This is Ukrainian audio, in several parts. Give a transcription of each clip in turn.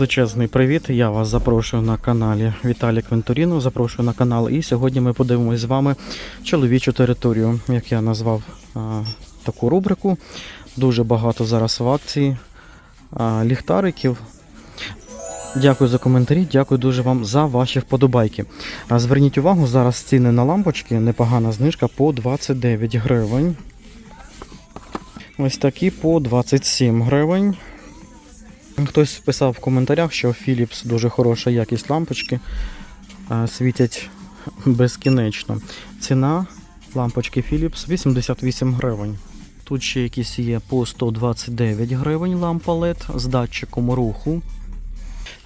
Величезний привіт! Я вас запрошую на каналі Віталій Квинторіно. Запрошую на канал. І сьогодні ми подивимось з вами чоловічу територію, як я назвав а, таку рубрику. Дуже багато зараз в акції а, ліхтариків. Дякую за коментарі, дякую дуже вам за ваші вподобайки. А, Зверніть увагу, зараз ціни на лампочки, непогана знижка по 29 гривень. Ось такі по 27 гривень. Хтось писав в коментарях, що Philips дуже хороша якість лампочки, світять безкінечно. Ціна лампочки Philips 88 гривень. Тут ще якісь є по 129 гривень лампа LED з датчиком руху.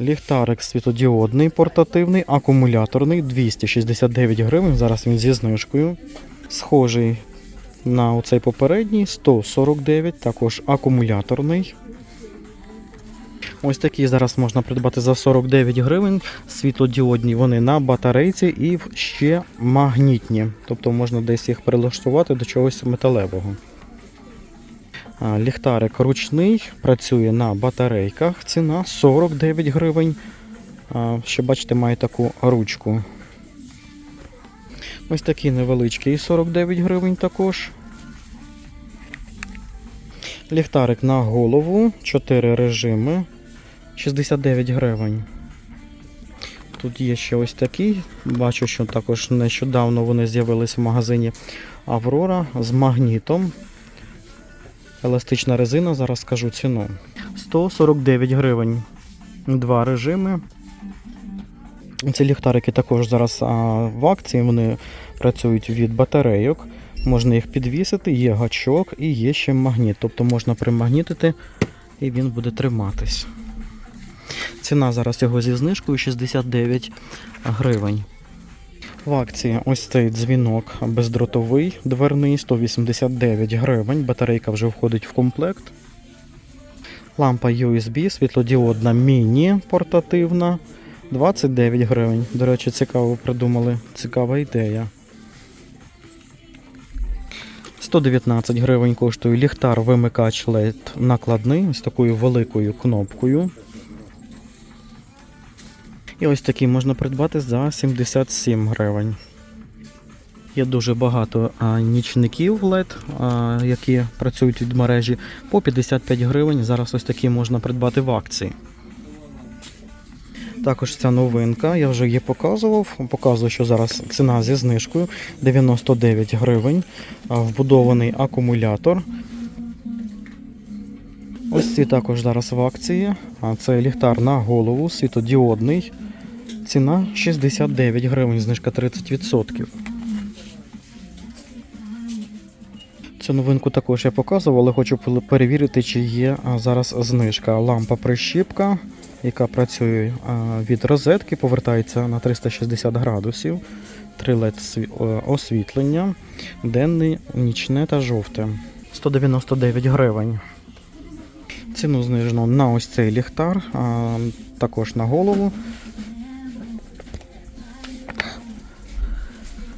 Ліхтарик світодіодний, портативний, акумуляторний 269 гривень. Зараз він зі знижкою. Схожий на оцей попередній 149, також акумуляторний. Ось такі зараз можна придбати за 49 гривень. Світлодіодні вони на батарейці і ще магнітні. Тобто можна десь їх перелаштувати до чогось металевого. Ліхтарик ручний, працює на батарейках. Ціна 49 гривень. Ще бачите, має таку ручку. Ось такий невеличкий 49 гривень також. Ліхтарик на голову, 4 режими, 69 гривень. Тут є ще ось такий. Бачу, що також нещодавно вони з'явились в магазині Аврора з магнітом. Еластична резина, зараз скажу ціну. 149 гривень. Два режими. Ці ліхтарики також зараз в акції. Вони працюють від батарейок. Можна їх підвісити, є гачок і є ще магніт. Тобто можна примагнітити і він буде триматись. Ціна зараз його зі знижкою 69 гривень. В акції ось цей дзвінок бездротовий, дверний 189 гривень. Батарейка вже входить в комплект. Лампа USB, світлодіодна міні портативна 29 гривень. До речі, цікаво придумали. Цікава ідея. 119 гривень коштує ліхтар вимикач LED накладний з такою великою кнопкою. І ось такий можна придбати за 77 гривень. Є дуже багато а, нічників LED, а, які працюють від мережі по 55 гривень. Зараз ось такі можна придбати в акції. Також ця новинка, я вже її показував. Показую, що зараз ціна зі знижкою 99 гривень. Вбудований акумулятор. Ось ці також зараз в акції. Це ліхтар на голову, світодіодний. Ціна 69 гривень, знижка 30%. Цю новинку також я показував, але хочу перевірити, чи є зараз знижка. Лампа прищіпка, яка працює від розетки, повертається на 360 градусів. 3 LED е, освітлення, денне, нічне та жовте. 199 гривень. Ціну знижено на ось цей ліхтар, а, також на голову.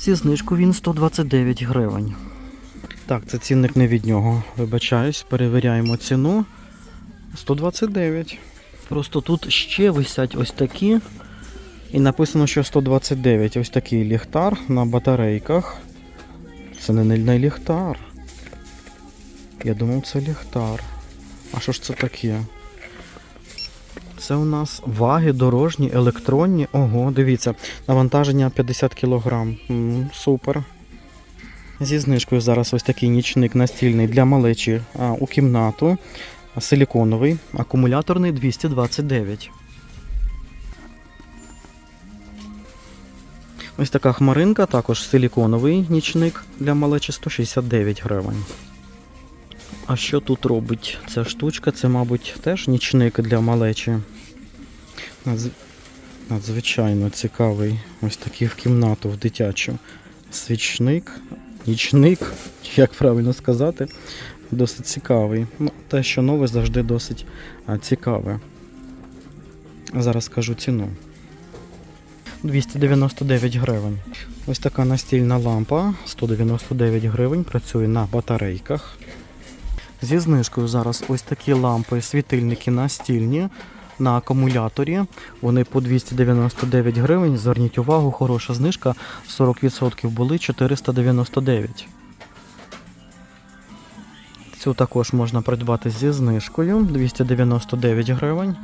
Зі знижкою він 129 гривень. Так, це цінник не від нього. Вибачаюсь, перевіряємо ціну. 129. Просто тут ще висять ось такі. І написано, що 129. Ось такий ліхтар на батарейках. Це не, не ліхтар. Я думав, це ліхтар. А що ж це таке? Це у нас ваги дорожні, електронні. Ого, дивіться, навантаження 50 кг. Супер. Зі знижкою зараз ось такий нічник настільний для малечі а, у кімнату. Силіконовий, акумуляторний 229. Ось така хмаринка, також силіконовий нічник для малечі 169 гривень. А що тут робить ця штучка? Це, мабуть, теж нічник для малечі. Надз- Надзвичайно цікавий. Ось такий в кімнату, в дитячу. Свічник, нічник, як правильно сказати, досить цікавий. Ну, те, що нове, завжди досить цікаве. Зараз скажу ціну. 299 гривень. Ось така настільна лампа 199 гривень, працює на батарейках. Зі знижкою зараз ось такі лампи, світильники настільні на акумуляторі. Вони по 299 гривень. Зверніть увагу, хороша знижка. 40% були 499. Цю також можна придбати зі знижкою 299 гривень.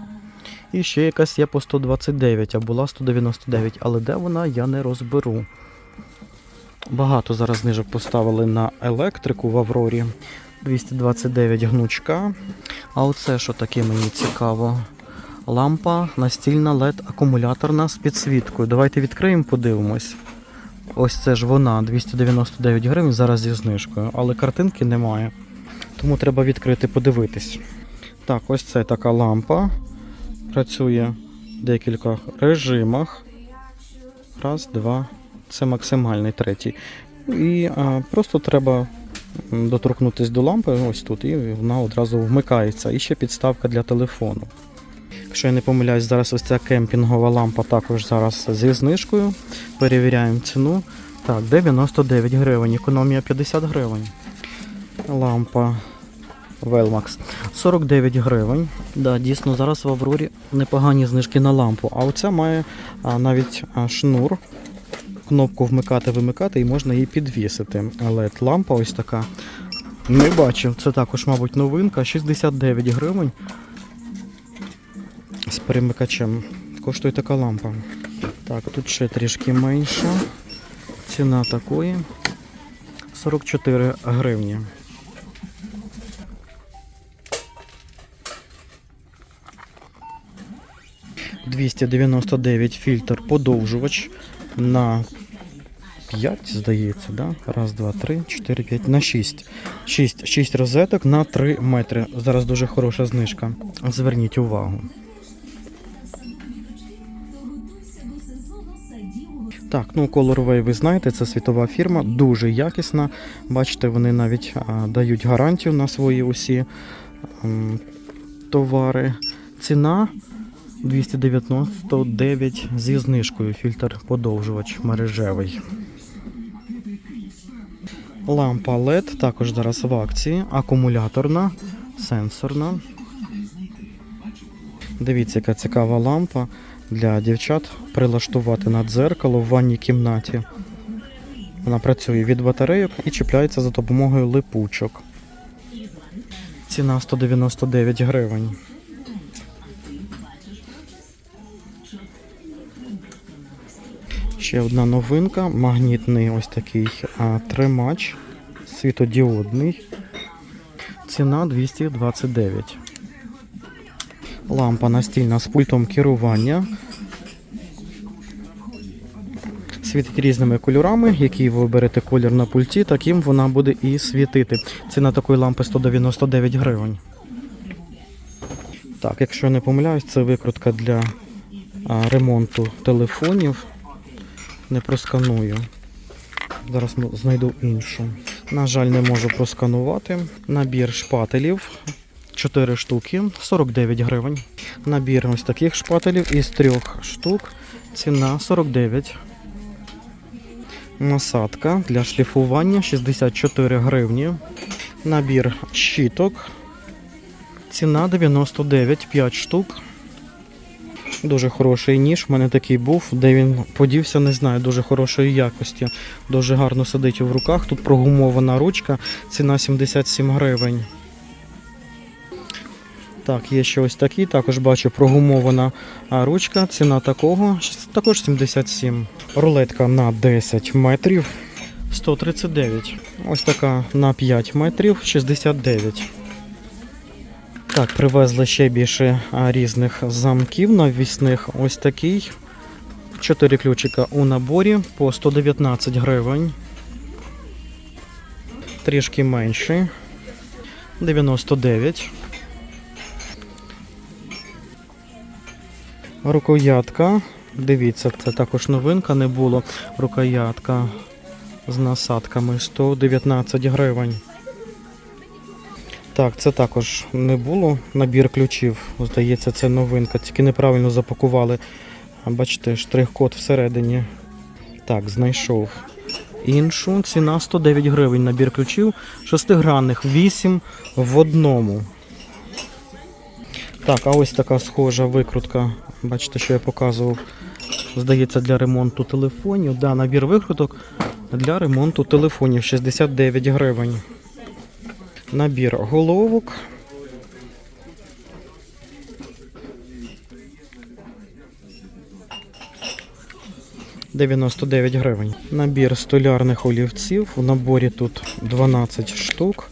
І ще якась є по 129, а була 199, але де вона, я не розберу. Багато зараз знижок поставили на електрику в Аврорі. 229 гнучка. А оце що таке мені цікаво? Лампа настільна LED акумуляторна з підсвіткою. Давайте відкриємо, подивимось. Ось це ж вона, 299 гривень, зараз зі знижкою, але картинки немає. Тому треба відкрити, подивитись. Так, ось це така лампа. Працює в декількох режимах. Раз, два. Це максимальний третій. І а, просто треба доторкнутися до лампи, ось тут, і вона одразу вмикається. І ще підставка для телефону. Якщо я не помиляюсь, зараз ось ця кемпінгова лампа також зараз зі знижкою. Перевіряємо ціну. Так, 99 гривень, економія 50 гривень. Лампа Velmax 49 гривень. Да, дійсно, зараз в Аврорі непогані знижки на лампу. А оця має а, навіть а, шнур. Кнопку вмикати-вимикати і можна її підвісити. Але лампа ось така. Не бачив. Це також, мабуть, новинка. 69 гривень. З перемикачем. Коштує така лампа. Так, тут ще трішки менша. Ціна такої 44 гривні. «299 фільтр подовжувач на 5, здається, да? Раз, два, три, чотири, п'ять, на 6. 6, 6 розеток на 3 метри. Зараз дуже хороша знижка. Зверніть увагу. Так, ну Colorway, ви знаєте, це світова фірма, дуже якісна. Бачите, вони навіть а, дають гарантію на свої усі м, товари. Ціна 299 зі знижкою. Фільтр подовжувач мережевий. Лампа LED також зараз в акції. Акумуляторна, сенсорна. Дивіться, яка цікава лампа для дівчат прилаштувати на дзеркало в ванній кімнаті. Вона працює від батарейок і чіпляється за допомогою липучок. Ціна 199 гривень. Ще одна новинка. Магнітний ось такий а, тримач світодіодний. Ціна 229. Лампа настільна з пультом керування. Світить різними кольорами, який ви оберете колір на пульті, таким вона буде і світити. Ціна такої лампи 199 гривень. Так, якщо я не помиляюсь, це викрутка для ремонту телефонів. Не просканую. Зараз знайду іншу. На жаль, не можу просканувати. Набір шпателів 4 штуки, 49 гривень. Набір ось таких шпателів із трьох штук. Ціна 49. Насадка для шліфування 64 гривні. Набір щіток. Ціна 99, 5 штук. Дуже хороший ніж. У мене такий був, де він подівся, не знаю, дуже хорошої якості. Дуже гарно сидить в руках. Тут прогумована ручка, ціна 77 гривень. Так, є ще ось такий, також бачу прогумована ручка. Ціна такого також 77. Рулетка на 10 метрів 139. Ось така на 5 метрів 69. Так, привезли ще більше різних замків навісних. Ось такий. Чотири ключика у наборі по 119 гривень. Трішки менший. 99. Рукоятка. Дивіться, це також новинка не було. Рукоятка з насадками 119 гривень. Так, це також не було. Набір ключів. Здається, це новинка, тільки неправильно запакували. Бачите, штрих-код всередині. Так, знайшов. Іншу ціна 109 гривень. Набір ключів шестигранних, 8 в одному. Так, а ось така схожа викрутка. Бачите, що я показував. Здається, для ремонту телефонів. Да, набір викруток для ремонту телефонів 69 гривень. Набір головок. «99 гривень. Набір столярних олівців. В наборі тут 12 штук.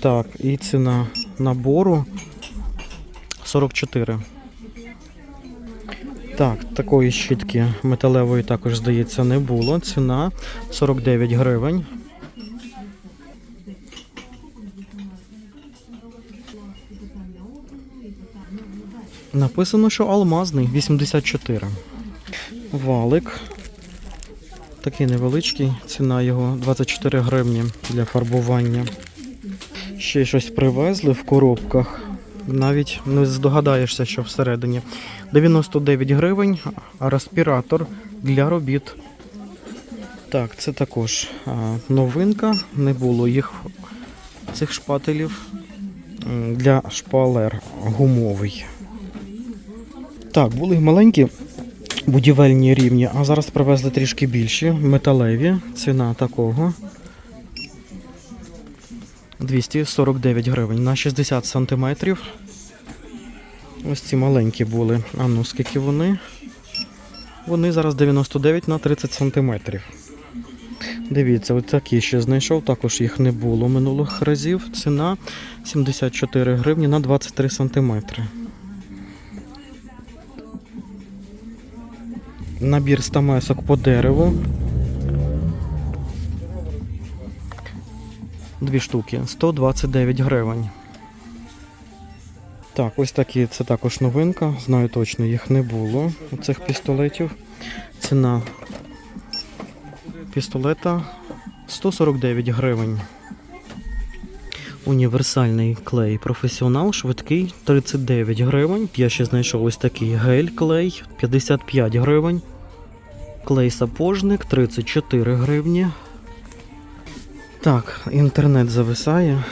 Так, і ціна набору 44. Так, такої щітки металевої також, здається, не було. Ціна 49 гривень. Написано, що алмазний 84. Валик. Такий невеличкий, ціна його 24 гривні для фарбування. Ще щось привезли в коробках. Навіть не здогадаєшся, що всередині. 99 гривень, респіратор для робіт. Так, це також новинка. Не було їх цих шпателів для шпалер гумовий. Так, були маленькі будівельні рівні, а зараз привезли трішки більші, металеві. Ціна такого 249 гривень на 60 сантиметрів. Ось ці маленькі були. А ну скільки вони? Вони зараз 99 на 30 сантиметрів. Дивіться, ось такі ще знайшов, також їх не було минулих разів. Ціна 74 гривні на 23 сантиметри. Набір стамесок по дереву. Дві штуки, 129 гривень. Так, ось такі, це також новинка. Знаю точно, їх не було у цих пістолетів. Ціна пістолета 149 гривень. Універсальний клей професіонал, швидкий 39 гривень. Я ще знайшов ось такий гель клей 55 гривень. Клей сапожник 34 гривні. Так, інтернет зависає.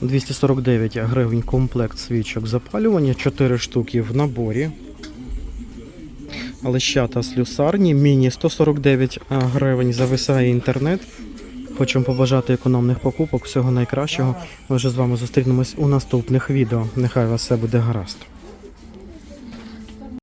249 гривень комплект свічок запалювання, 4 штуки в наборі. Лещата слюсарні, міні 149 гривень зависає інтернет. Хочемо побажати економних покупок, всього найкращого. Ми вже з вами зустрінемось у наступних відео. Нехай у вас все буде гаразд.